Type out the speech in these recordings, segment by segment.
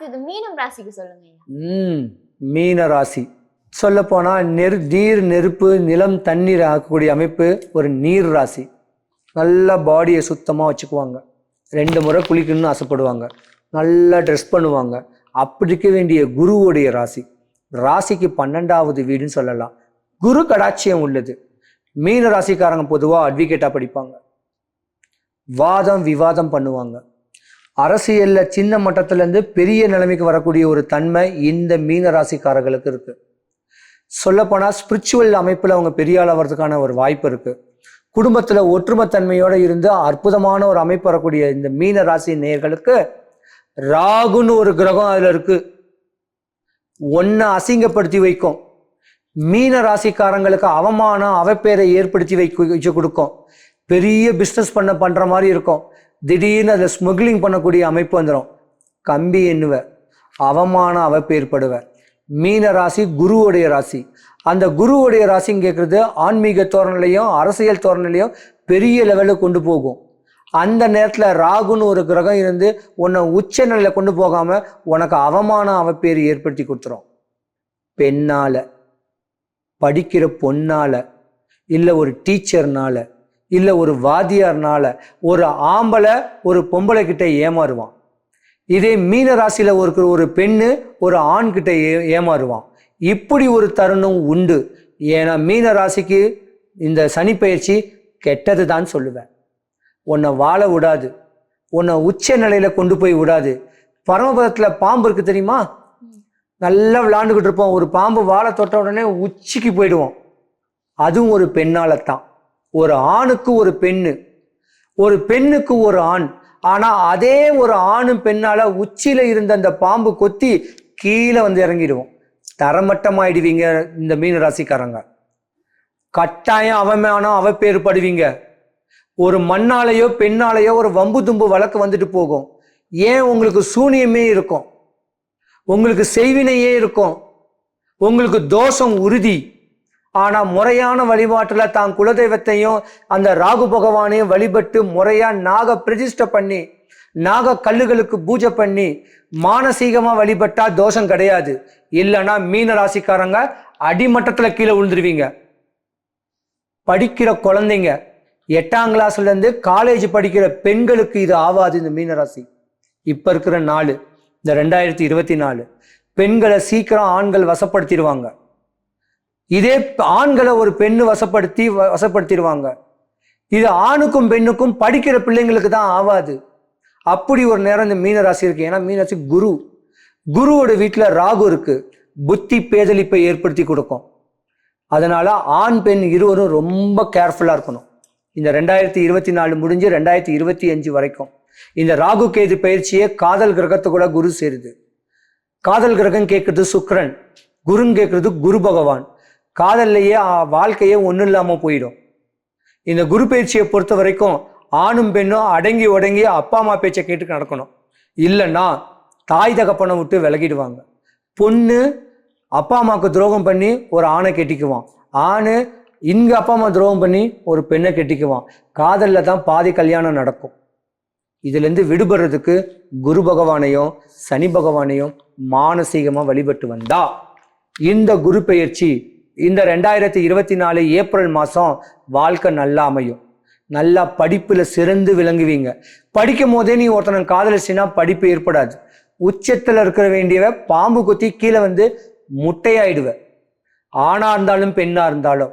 அடுத்தது மீனம் ராசிக்கு சொல்லுங்க ம் மீன ராசி. சொல்லப்போனால் நெரு நீர் நெருப்பு நிலம் தண்ணீர் ஆக்கக்கூடிய அமைப்பு ஒரு நீர் ராசி. நல்லா பாடியை சுத்தமாக வச்சுக்குவாங்க. ரெண்டு முறை குளிக்கணும்னு ஆசைப்படுவாங்க. நல்லா ட்ரெஸ் பண்ணுவாங்க. அப்படி இருக்க வேண்டிய குருவுடைய ராசி. ராசிக்கு பன்னெண்டாவது வீடுன்னு சொல்லலாம். குரு கடாட்சியம் உள்ளது. மீன ராசிக்காரங்க பொதுவாக அட்வொகேட்டாக படிப்பாங்க. வாதம் விவாதம் பண்ணுவாங்க. அரசியலில் சின்ன மட்டத்திலேருந்து பெரிய நிலைமைக்கு வரக்கூடிய ஒரு தன்மை இந்த மீன ராசிக்காரர்களுக்கு இருக்குது சொல்லப்போனால் ஸ்பிரிச்சுவல் அமைப்பில் அவங்க பெரிய ஆள் வர்றதுக்கான ஒரு வாய்ப்பு இருக்குது குடும்பத்தில் ஒற்றுமைத்தன்மையோடு இருந்து அற்புதமான ஒரு அமைப்பு வரக்கூடிய இந்த மீன ராசி நேயர்களுக்கு ராகுன்னு ஒரு கிரகம் அதில் இருக்குது ஒன்றை அசிங்கப்படுத்தி வைக்கும். மீன ராசிக்காரங்களுக்கு அவமானம் அவப்பேரை ஏற்படுத்தி வைக்க வச்சு கொடுக்கும். பெரிய பிஸ்னஸ் பண்ண பண்ணுற மாதிரி இருக்கும். திடீர்னு அதில் ஸ்மக்லிங் பண்ணக்கூடிய அமைப்பு வந்துடும் கம்பி எண்ணுவ அவமான அவப்பு ஏற்படுவ. மீன ராசி குருவுடைய ராசி. அந்த குருவுடைய ராசின்னு கேட்குறது ஆன்மீக தோரணிலையும் அரசியல் தோரணிலையும் பெரிய லெவலில் கொண்டு போகும். அந்த நேரத்தில் ராகுன்னு ஒரு கிரகம் இருந்து உன்னை உச்ச நிலையில் கொண்டு போகாமல் உனக்கு அவமான அவப்பேர் ஏற்படுத்தி கொடுத்துரும். பெண்ணால் படிக்கிற பொண்ணால இல்லை ஒரு டீச்சர்னால இல்லை ஒரு வாதியார்னால ஒரு ஆம்பளை ஒரு பொம்பளை கிட்ட ஏமாறுவான். இதே மீன ராசியில் ஒரு ஒரு பெண்ணு ஒரு ஆண் கிட்ட ஏ ஏமாறுவான். இப்படி ஒரு தருணம் உண்டு. ஏன்னா மீன ராசிக்கு இந்த சனி பயிற்சி கெட்டது தான் சொல்லுவேன். உன்னை வாழ விடாது. உன்னை உச்ச நிலையில் கொண்டு போய் விடாது. பரமபதத்தில் பாம்பு இருக்கு தெரியுமா? நல்லா விளாண்டுக்கிட்டு இருப்போம். ஒரு பாம்பு வாழை தொட்ட உடனே உச்சிக்கு போயிடுவோம். அதுவும் ஒரு பெண்ணால் தான் ஒரு ஆணுக்கு ஒரு பெண்ணு ஒரு பெண்ணுக்கு ஒரு ஆண். ஆனா அதே ஒரு ஆணும் பெண்ணால உச்சியில இருந்த அந்த பாம்பு கொத்தி கீழே வந்து இறங்கிடுவோம். தரமட்டமாயிடுவீங்க இந்த மீன ராசிக்காரங்க. கட்டாயம் அவமானம் அவ பேர் படுவீங்க ஒரு மண்ணாலேயோ பெண்ணாலேயோ ஒரு வம்பு தும்பு வழக்கு வந்துட்டு போகும். ஏன் உங்களுக்கு சூனியமே இருக்கும்? உங்களுக்கு செய்வினையே இருக்கும். உங்களுக்கு தோஷம் உறுதி. ஆனால் முறையான வழிபாட்டில் தான் குலதெய்வத்தையும் அந்த ராகு பகவானையும் வழிபட்டு முறையாக நாக பிரதிஷ்டை பண்ணி நாக கல்லுகளுக்கு பூஜை பண்ணி மானசீகமாக வழிபட்டால் தோஷம் கிடையாது. இல்லைன்னா மீன ராசிக்காரங்க அடிமட்டத்தில் கீழே விழுந்துருவீங்க. படிக்கிற குழந்தைங்க எட்டாம் கிளாஸ்லேருந்து காலேஜ் படிக்கிற பெண்களுக்கு இது ஆவாது இந்த மீனராசி இப்போ இருக்கிற நாலு இந்த ரெண்டாயிரத்தி இருபத்தி நாலு. பெண்களை சீக்கிரம் ஆண்கள் வசப்படுத்திடுவாங்க. இதே ஆண்களை ஒரு பெண்ணு வசப்படுத்தி வ- வசப்படுத்திடுவாங்க. இது ஆணுக்கும் பெண்ணுக்கும் படிக்கிற பிள்ளைங்களுக்கு தான் ஆகாது அப்படி ஒரு நேரம் இந்த மீனராசி இருக்கு. ஏன்னா மீனராசி குரு. குருவோட வீட்டில் ராகு இருக்கு. புத்தி பேதலிப்பை ஏற்படுத்தி கொடுக்கும். அதனால ஆண் பெண் இருவரும் ரொம்ப கேர்ஃபுல்லாக இருக்கணும். இந்த ரெண்டாயிரத்தி இருபத்தி நாலு முடிஞ்சு ரெண்டாயிரத்தி இருபத்தி அஞ்சு வரைக்கும். இந்த ராகு கேது பயிற்சியே காதல் கிரகத்துக்குள்ள குரு சேருது. காதல் கிரகம் கேட்கறது சுக்ரன் குருன்னு கேட்கறது குரு பகவான். காதல்லையே வாழ்க்கையே ஒன்றும் இல்லாமல் போயிடும். இந்த குரு பயிற்சியை பொறுத்த வரைக்கும் ஆணும் பெண்ணும் அடங்கி உடங்கி அப்பா அம்மா பேச்சை கேட்டு நடக்கணும். இல்லைன்னா தாய் தகப்பனை விட்டு விலகிடுவாங்க. பொண்ணு அப்பா அம்மாவுக்கு துரோகம் பண்ணி ஒரு ஆணை கெட்டிக்குவான். ஆணு இங்கே அப்பா அம்மா துரோகம் பண்ணி ஒரு பெண்ணை கெட்டிக்குவான். காதலில் தான் பாதி கல்யாணம் நடக்கும். இதுலேருந்து விடுபடுறதுக்கு குரு பகவானையும் சனி பகவானையும் மானசீகமாக வழிபட்டு வந்தா இந்த குரு பெயர்ச்சி இந்த ரெண்டாயிரத்தி இருபத்தி நாலு ஏப்ரல் மாதம் வாழ்க்கை நல்லா அமையும். நல்லா படிப்பில் சிறந்து விளங்குவீங்க. படிக்கும் போதே நீ ஒருத்தனை காதலிச்சினா படிப்பு ஏற்படாது. உச்சத்தில் இருக்கிற வேண்டியவ பாம்பு குத்தி கீழே வந்து முட்டையாயிடுவ. ஆணாக இருந்தாலும் பெண்ணாக இருந்தாலும்.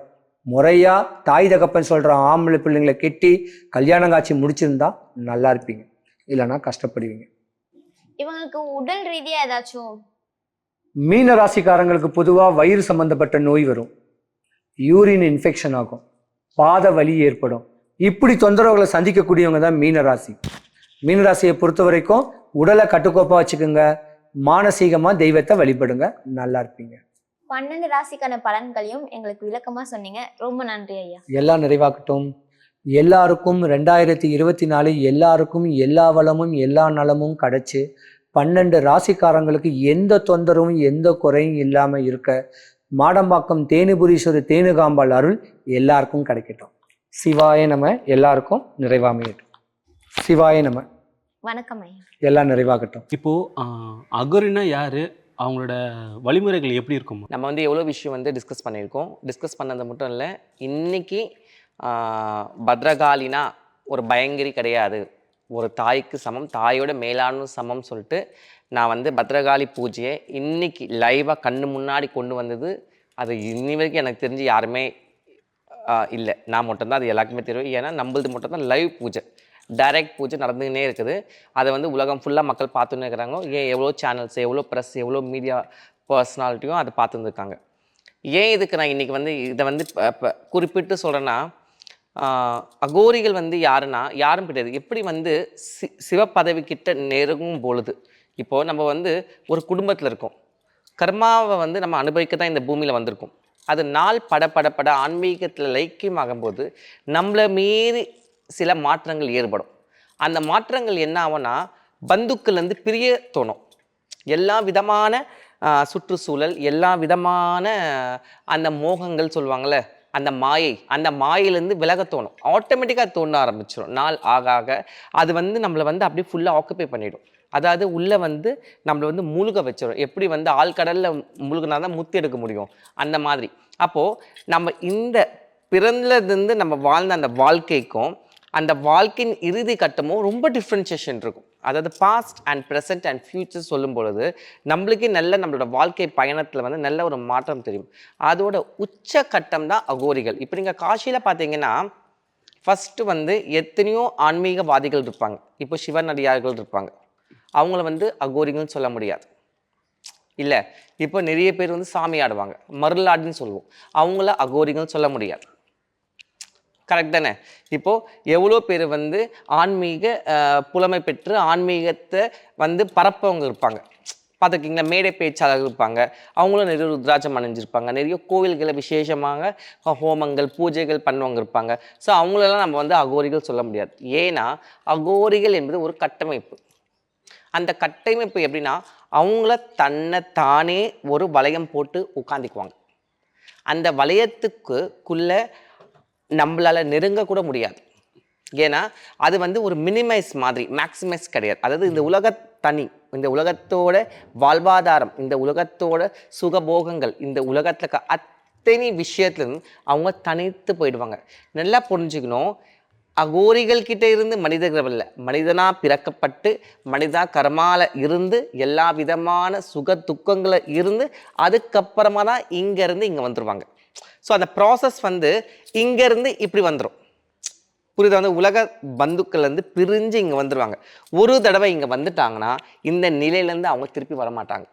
முறையாக தாய் தகப்பன் சொல்கிற ஆம்பளை பிள்ளைங்களை கெட்டி கல்யாணம் காட்சி முடிச்சிருந்தா நல்லா இருப்பீங்க. இல்லைன்னா கஷ்டப்படுவீங்க. இவங்களுக்கு உடல் ரீதியாக ஏதாச்சும் மீன ராசிக்காரங்களுக்கு பொதுவாக வயிறு சம்பந்தப்பட்ட நோய் வரும். யூரின் இன்ஃபெக்ஷன் ஆகும். பாத வலி ஏற்படும். இப்படி தொந்தரவுகளை சந்திக்கக்கூடியவங்க தான் மீன ராசி. மீன ராசியை பொறுத்த வரைக்கும் உடலை கட்டுக்கோப்பாக வச்சுக்கோங்க. மானசீகமாக தெய்வத்தை வழிபடுங்க. நல்லா இருப்பீங்க. பன்னெண்டு ராசிக்கான பலன்களையும் எங்களுக்கு விளக்கமா சொன்னீங்க. ரொம்ப நன்றி ஐயா. எல்லாம் நிறைவாக்கட்டும் எல்லாருக்கும் ரெண்டாயிரத்தி இருபத்தி நாலு எல்லாருக்கும் எல்லா வளமும் எல்லா நலமும் கிடைச்சு பன்னெண்டு ராசிக்காரங்களுக்கு எந்த தொந்தரவும் எந்த குறையும் இல்லாமல் இருக்க மாடம்பாக்கம் தேனுபுரீஸ்வரர் தேனுகாம்பாள் அருள் எல்லாருக்கும் கிடைக்கட்டும். சிவாய நம எல்லாருக்கும் நிறைவாமையட்டும். சிவாய நம. வணக்கம் ஐயா. எல்லாம் நிறைவாகட்டும். இப்போது அகோரினா யார்? அவங்களோட வழிமுறைகள் எப்படி இருக்கும்? நம்ம வந்து எவ்வளோ விஷயம் வந்து டிஸ்கஸ் பண்ணியிருக்கோம். டிஸ்கஸ் பண்ணது மட்டும் இல்லை இன்னைக்கு ஆஹ், பத்ரகாளினா ஒரு பயங்கரி கிடையாது. ஒரு தாய்க்கு சமம் தாயோட மேலான சமம் சொல்லிட்டு நான் வந்து பத்ரகாளி பூஜையை இன்னைக்கு லைவாக கண்ணு முன்னாடி கொண்டு வந்தது. அது இன்னி வரைக்கும் எனக்கு தெரிஞ்சு யாருமே இல்லை. நான் மட்டும்தான் அது எல்லாருக்குமே தெரியும். ஏன்னா நம்மளது மட்டும்தான் லைவ் பூஜை. டைரக்ட் பூஜை நடந்துக்கினே இருக்குது. அதை வந்து உலகம் ஃபுல்லாக மக்கள் பார்த்துன்னு இருக்கிறாங்க. ஏன் எவ்வளோ சேனல்ஸ் எவ்வளோ ப்ரெஸ் எவ்வளோ மீடியா பர்சனாலிட்டியும் அதை பார்த்துன்னு இருக்காங்க. ஏன் இதுக்கு நான் இன்றைக்கி வந்து இதை வந்து குறிப்பிட்டு சொல்கிறேன்னா அகோரிகள் வந்து யாருன்னா யாரும் கிடையாது. எப்படி வந்து சி சிவ பதவி நெருங்கும் பொழுது இப்போது நம்ம வந்து ஒரு குடும்பத்தில் இருக்கோம். கர்மாவை வந்து நம்ம அனுபவிக்க தான் இந்த பூமியில் வந்திருக்கோம். அது நாள் பட பட பட ஆன்மீகத்தில் லைக்கியமாகும்போது நம்மளை மீறி சில மாற்றங்கள் ஏற்படும். அந்த மாற்றங்கள் என்ன ஆகும்னா பந்துக்கள்லேருந்து பிரிய தோணும். எல்லா விதமான சுற்றுச்சூழல் எல்லா விதமான அந்த மோகங்கள் சொல்லுவாங்கள்ல அந்த மாயை அந்த மாயிலேருந்து விலக தோணும். ஆட்டோமேட்டிக்காக தோண ஆரம்பிச்சிடும் நாள் ஆக ஆக அது வந்து நம்மளை வந்து அப்படியே ஃபுல்லாக ஆக்குப்பை பண்ணிடும். அதாவது உள்ளே வந்து நம்மளை வந்து மூழ்க வச்சிடும் எப்படி வந்து ஆழ்கடலில் மூழ்கினா தான் முத்தி எடுக்க முடியும். அந்த மாதிரி. அப்போது நம்ம இந்த பிறந்ததுலேருந்து நம்ம வாழ்ந்த அந்த வாழ்க்கைக்கும் அந்த வாழ்க்கையின் இறுதி கட்டமும் ரொம்ப டிஃப்ரென்சியேஷன் இருக்கும். அதாவது past and present and future சொல்லும் பொழுது நம்மளுக்கே நல்ல நம்மளோட வாழ்க்கை பயணத்தில் வந்து நல்ல ஒரு மாற்றம் தெரியும். அதோட உச்ச கட்டம் தான் அகோரிகள். இப்போ நீங்கள் காசியில் பார்த்தீங்கன்னா ஃபஸ்ட்டு வந்து எத்தனையோ ஆன்மீகவாதிகள் இருப்பாங்க. இப்போ சிவனடியார்கள் இருப்பாங்க. அவங்கள வந்து அகோரிகள்னு சொல்ல முடியாது. இல்லை இப்போ நிறைய பேர் வந்து சாமி ஆடுவாங்க. மருளாடுன்னு சொல்லுவோம். அவங்கள அகோரிகள்னு சொல்ல முடியாது. கரெக்ட் தானே? இப்போது எவ்வளோ பேர் வந்து ஆன்மீக புலமை பெற்று ஆன்மீகத்தை வந்து பரப்பவங்க இருப்பாங்க. பார்த்துருக்கீங்களா? மேடை பேச்சாளர்கள் இருப்பாங்க. அவங்களும் நிறைய ருத்ராட்சம் அணிஞ்சிருப்பாங்க. நிறைய கோவில்களை விசேஷமாக ஹோமங்கள் பூஜைகள் பண்ணுவவங்க இருப்பாங்க. ஸோ அவங்களெல்லாம் நம்ம வந்து அகோரிகள் சொல்ல முடியாது. ஏன்னா அகோரிகள் என்பது ஒரு கட்டமைப்பு. அந்த கட்டமைப்பு எப்படின்னா அவங்கள தன்னை தானே ஒரு வளையம் போட்டு உட்காந்துக்குவாங்க அந்த வளையத்துக்குள்ளே நம்மளால் நெருங்கக்கூட முடியாது. ஏன்னா அது வந்து ஒரு மினிமைஸ் மாதிரி மேக்ஸிமைஸ் கிடையாது. அதாவது இந்த உலக தனி இந்த உலகத்தோட வாழ்வாதாரம் இந்த உலகத்தோட சுகபோகங்கள் இந்த உலகத்துல அத்தனை விஷயத்துலேருந்து அவங்க தனித்து போயிடுவாங்க. நல்லா புரிஞ்சுக்கணும். அகோரிகள் கிட்டே இருந்து மனிதர்கள் இல்லை மனிதனாக பிறக்கப்பட்டு மனிதா கர்மால இருந்து எல்லா விதமான சுக துக்கங்களை இருந்து அதுக்கப்புறமா தான் இங்கேருந்து இங்கே வந்துடுவாங்க ஸோ அந்த ப்ராசஸ் வந்து இங்கேருந்து இப்படி வந்துடும் புரியுதா? வந்து உலக பந்துக்கள்லேருந்து பிரிஞ்சு இங்கே வந்துடுவாங்க ஒரு தடவை இங்கே வந்துட்டாங்கன்னா இந்த நிலையிலேருந்து அவங்க திருப்பி வர மாட்டாங்க